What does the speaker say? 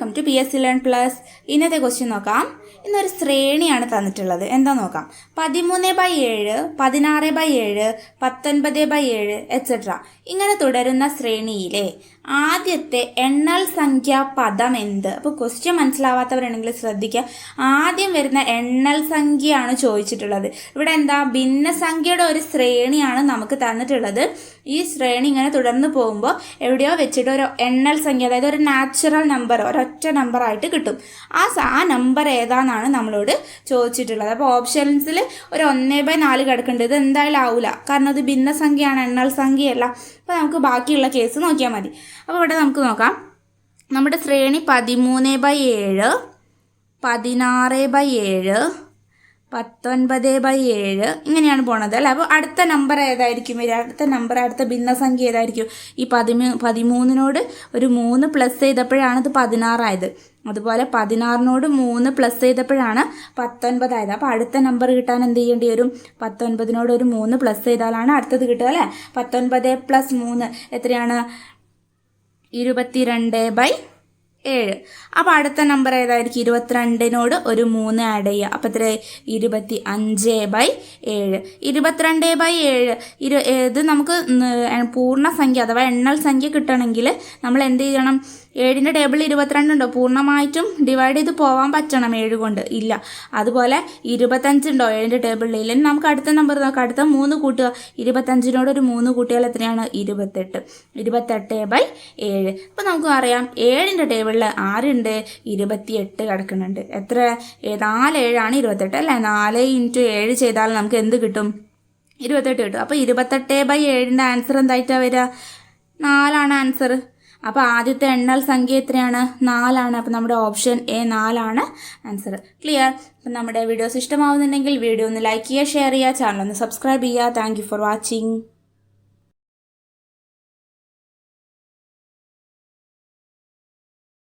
Welcome to P S C learn plus ഇന്നത്തെ question നോക്കാം. ഇന്നൊരു ശ്രേണിയാണ് തന്നിട്ടുള്ളത്. എന്താ നോക്കാം? പതിമൂന്ന് ബൈ ഏഴ് പതിനാറ് ബൈ ഏഴ് പത്തൊൻപത് ബൈ ഏഴ് എക്സെട്ര ഇങ്ങനെ തുടരുന്ന ശ്രേണിയിലെ ആദ്യത്തെ എണ്ണൽ സംഖ്യ പദം എന്ത്? അപ്പോൾ ക്വസ്റ്റ്യൻ മനസ്സിലാവാത്തവരാണെങ്കിൽ ശ്രദ്ധിക്കുക. ആദ്യം വരുന്ന എണ്ണൽ സംഖ്യയാണ് ചോദിച്ചിട്ടുള്ളത്. ഇവിടെ എന്താ? ഭിന്നസംഖ്യയുടെ ഒരു ശ്രേണിയാണ് നമുക്ക് തന്നിട്ടുള്ളത്. ഈ ശ്രേണി ഇങ്ങനെ തുടർന്ന് പോകുമ്പോൾ എവിടെയോ വെച്ചിട്ട് ഒരു എണ്ണൽ സംഖ്യ അതായത് ഒരു നാച്ചുറൽ നമ്പർ ഒരൊറ്റ നമ്പർ ആയിട്ട് കിട്ടും. ആ ആ നമ്പർ ഏതാണെന്നാണ് നമ്മളോട് ചോദിച്ചിട്ടുള്ളത്. അപ്പോൾ ഓപ്ഷൻസിൽ ഒരു ഒന്നേ ബൈ നാല് കിടക്കുന്നുണ്ട്. ഇത് എന്തായാലും ആവില്ല കാരണം ഇത് ഭിന്നസംഖ്യയാണ് എണ്ണൽ സംഖ്യയല്ല. അപ്പോൾ നമുക്ക് ബാക്കിയുള്ള കേസ് നോക്കിയാൽ മതി. അപ്പോൾ ഇവിടെ നമുക്ക് നോക്കാം. നമ്മുടെ ശ്രേണി പതിമൂന്ന് ബൈ ഏഴ് പതിനാറ് ബൈ ഏഴ് പത്തൊൻപത് ബൈ ഏഴ്. ഇങ്ങനെയാണ് പോണത് അല്ലേ? അപ്പോൾ അടുത്ത നമ്പർ ഏതായിരിക്കും വരിക? അടുത്ത നമ്പർ അടുത്ത ഭിന്നസംഖ്യ ഏതായിരിക്കും? ഈ പതിമൂ പതിമൂന്നിനോട് ഒരു മൂന്ന് പ്ലസ് ചെയ്തപ്പോഴാണ് ഇത് പതിനാറായത്. അതുപോലെ പതിനാറിനോട് മൂന്ന് പ്ലസ് ചെയ്തപ്പോഴാണ് പത്തൊൻപതായത്. അപ്പോൾ അടുത്ത നമ്പർ കിട്ടാൻ എന്ത് ചെയ്യേണ്ടി വരും? പത്തൊൻപതിനോട് ഒരു മൂന്ന് പ്ലസ് ചെയ്താലാണ് അടുത്തത് കിട്ടുക അല്ലേ? പത്തൊൻപത് പ്ലസ് മൂന്ന് എത്രയാണ്? ഇരുപത്തിരണ്ട് ബൈ ഏഴ്. അപ്പോൾ അടുത്ത നമ്പർ ഏതായിരിക്കും? ഇരുപത്തിരണ്ടിനോട് ഒരു മൂന്ന് ആഡ് ചെയ്യുക. അപ്പോൾ ഇത്ര ഇരുപത്തി അഞ്ച് ബൈ ഏഴ്. ഇരുപത്തിരണ്ട് ബൈ ഏഴ്. ഇരു ഇത് നമുക്ക് പൂർണസംഖ്യ അഥവാ എണ്ണൽ സംഖ്യ കിട്ടണമെങ്കിൽ നമ്മൾ എന്ത് ചെയ്യണം? ഏഴിന്റെ ടേബിൾ ഇരുപത്തിരണ്ടുണ്ടോ പൂർണമായിട്ടും ഡിവൈഡ് ചെയ്ത് പോകാൻ പറ്റണം ഏഴ് കൊണ്ട്. ഇല്ല. അതുപോലെ ഇരുപത്തഞ്ചുണ്ടോ ഏഴിന്റെ ടേബിളിൽ? ഇല്ലെങ്കിൽ നമുക്ക് അടുത്ത നമ്പർ നോക്കാം. അടുത്ത മൂന്ന് കൂട്ടുക. ഇരുപത്തഞ്ചിനോട് ഒരു മൂന്ന് കൂട്ടിയാൽ എത്രയാണ്? ഇരുപത്തെട്ട്. ഇരുപത്തെട്ട് ബൈ ഏഴ്. അപ്പോൾ നമുക്ക് അറിയാം ഏഴിന്റെ ടേബിളിൽ ആരുണ്ട്? ഇരുപത്തിയെട്ട് കിടക്കുന്നുണ്ട്. എത്ര? നാല് ഏഴാണ് ഇരുപത്തെട്ട് അല്ലേ? നാല് ഇന്റു ഏഴ് ചെയ്താൽ നമുക്ക് എന്ത് കിട്ടും? ഇരുപത്തെട്ട് കിട്ടും. അപ്പോൾ ഇരുപത്തെട്ട് ബൈ ഏഴിന്റെ ആൻസർ എന്തായിട്ടാണ് വരിക? നാലാണ് ആൻസർ അപ്പോൾ ആദ്യത്തെ എണ്ണൽ സംഖ്യ എത്രയാണ്? നാലാണ്. അപ്പോൾ നമ്മുടെ ഓപ്ഷൻ എ നാലാണ് ആൻസർ ക്ലിയർ അപ്പം നമ്മുടെ വീഡിയോസ് ഇഷ്ടമാവുന്നുണ്ടെങ്കിൽ വീഡിയോ ഒന്ന് ലൈക്ക് ചെയ്യുക ഷെയർ ചെയ്യുക ചാനൽ ഒന്ന് സബ്സ്ക്രൈബ് ചെയ്യുക. Thank for watching